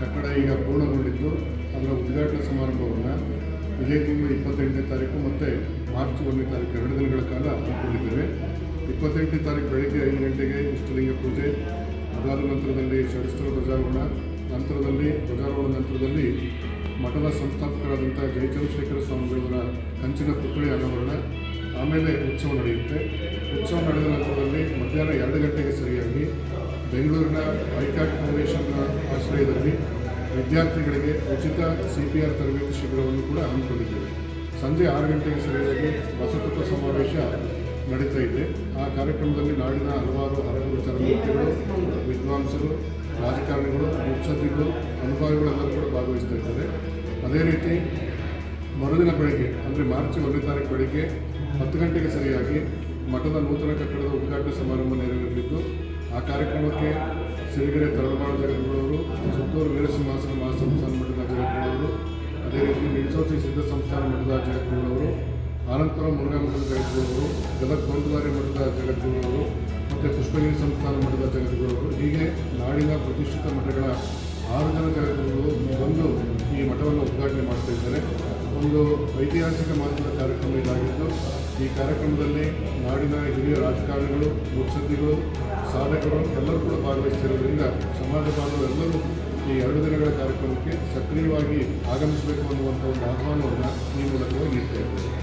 ಕಟ್ಟಡ ಈಗ ಪೂರ್ಣಗೊಂಡಿದ್ದು. ಅದರ ಉದ್ಘಾಟನಾ ಸಮಾರಂಭವನ್ನು ಇದೇ ತಿಂಗಳು ಇಪ್ಪತ್ತೆಂಟನೇ ತಾರೀಕು ಮತ್ತು ಮಾರ್ಚ್ ಒಂದನೇ ತಾರೀಕು ಎರಡು ದಿನಗಳ ಕಾಲ ಹಮ್ಮಿಕೊಂಡಿದ್ದೇವೆ. ಇಪ್ಪತ್ತೆಂಟನೇ ತಾರೀಕು ಬೆಳಗ್ಗೆ ಐದು ಗಂಟೆಗೆ ಇಷ್ಟಲಿಂಗ ಪೂಜೆ, ಅದಾದ ನಂತರದಲ್ಲಿ ಷಡಸ್ತ್ರ ಧ್ವಜಾರೋಹಣ, ನಂತರದಲ್ಲಿ ಧ್ವಜಾರೋಹಣ ನಂತರದಲ್ಲಿ ಮಠದ ಸಂಸ್ಥಾಪಕರಾದಂಥ ಜಯಚಂದ್ರಶೇಖರ ಸ್ವಾಮಿಗಳವರ ಕಂಚಿನ ಪುತ್ಥಳಿ ಅನಾವರಣ, ಆಮೇಲೆ ಉತ್ಸವ ನಡೆಯುತ್ತೆ. ಉತ್ಸವ ನಡೆದ ನಂತರದಲ್ಲಿ ಮಧ್ಯಾಹ್ನ ಎರಡು ಗಂಟೆಗೆ ಸರಿಯಾಗಿ ಬೆಂಗಳೂರಿನ ಐಕಾಟ್ ಫೌಂಡೇಶನ್ನ ಆಶ್ರಯದಲ್ಲಿ ವಿದ್ಯಾರ್ಥಿಗಳಿಗೆ ಉಚಿತ ಸಿ ಪಿ ಆರ್ ತರಬೇತಿ ಶಿಬಿರವನ್ನು ಕೂಡ ಹಮ್ಮಿಕೊಂಡಿದ್ದೇವೆ. ಸಂಜೆ ಆರು ಗಂಟೆಗೆ ಸರಿಯಾಗಿ ವಸತತ್ವ ಸಮಾವೇಶ ನಡೀತಾ ಇದೆ. ಆ ಕಾರ್ಯಕ್ರಮದಲ್ಲಿ ನಾಡಿನ ಹಲವಾರು ಹಲವಾರು ಚಲನಚಿತ್ರಗಳು ವಿದ್ವಾಂಸರು, ರಾಜಕಾರಣಿಗಳು, ಮುತ್ಸದ್ದಿಗಳು, ಅನುಭವಿಗಳೆಲ್ಲರೂ ಕೂಡ ಭಾಗವಹಿಸ್ತಾ ಇದ್ದಾರೆ. ಅದೇ ರೀತಿ ಮರುದಿನ ಬೆಳಗ್ಗೆ, ಅಂದರೆ ಮಾರ್ಚ್ ಒಂದನೇ ತಾರೀಕು ಬೆಳಗ್ಗೆ ಹತ್ತು ಗಂಟೆಗೆ ಸರಿಯಾಗಿ ಮಠದ ನೂತನ ಕಟ್ಟಡದ ಉದ್ಘಾಟನಾ ಸಮಾರಂಭ ನೆರವೇರಲಿದ್ದು ಆ ಕಾರ್ಯಕ್ರಮಕ್ಕೆ ಸಿರಿಗೆರೆ ತರಳಬಾಳು ಜಗದ್ಗುರವರು ಸುತ್ತೂರು ವೀರಸಿಂಹಾಸನ ಮಹಾಸಂಸ್ಥಾನ ಮಠದ ಜಗದ್ಗುರವರು ಅದೇ ರೀತಿ ನಿಲ್ಸೋಸಿ ಸಿದ್ಧ ಸಂಸ್ಥಾನ ಮಠದ ಜಗದ್ಗುರುವರು ಆನಂತರ ಮುರುಘಾ ಮಠದ ಜಗದ್ಗುರವರು ಗದಗ ಬಂಧುವಾರಿ ಮಠದ ಜಗದ್ಗುರವರು ಮತ್ತು ಪುಷ್ಪಗಿರಿ ಸಂಸ್ಥಾನ ಮಠದ ಜಗದ್ಗುರವರು ಹೀಗೆ ನಾಡಿನ ಪ್ರತಿಷ್ಠಿತ ಮಠಗಳ ಆರು ಜನ ಜಗದ್ಗುರುಗಳು ಬಂದು ಈ ಮಠವನ್ನು ಉದ್ಘಾಟನೆ ಮಾಡ್ತಾ ಇದ್ದಾರೆ. ಒಂದು ಐತಿಹಾಸಿಕ ಮಹತ್ವದ ಕಾರ್ಯಕ್ರಮ ಇದಾಗಿದ್ದು, ಈ ಕಾರ್ಯಕ್ರಮದಲ್ಲಿ ನಾಡಿನ ಹಿರಿಯ ರಾಜಕಾರಣಿಗಳು, ಮುತ್ಸದ್ದಿಗಳು ಸಾಧಕರು ಎಲ್ಲರೂ ಕೂಡ ಭಾಗವಹಿಸ್ತಿರೋದ್ರಿಂದ ಸಮಾಜ ಬಾಂಧವರು ಎಲ್ಲರೂ ಈ ಎರಡು ದಿನಗಳ ಕಾರ್ಯಕ್ರಮಕ್ಕೆ ಸಕ್ರಿಯವಾಗಿ ಆಗಮಿಸಬೇಕು ಅನ್ನುವಂಥ ಒಂದು ಆಹ್ವಾನವನ್ನು ಈ ಮೂಲಕವಾಗಿ ಇದ್ದಾರೆ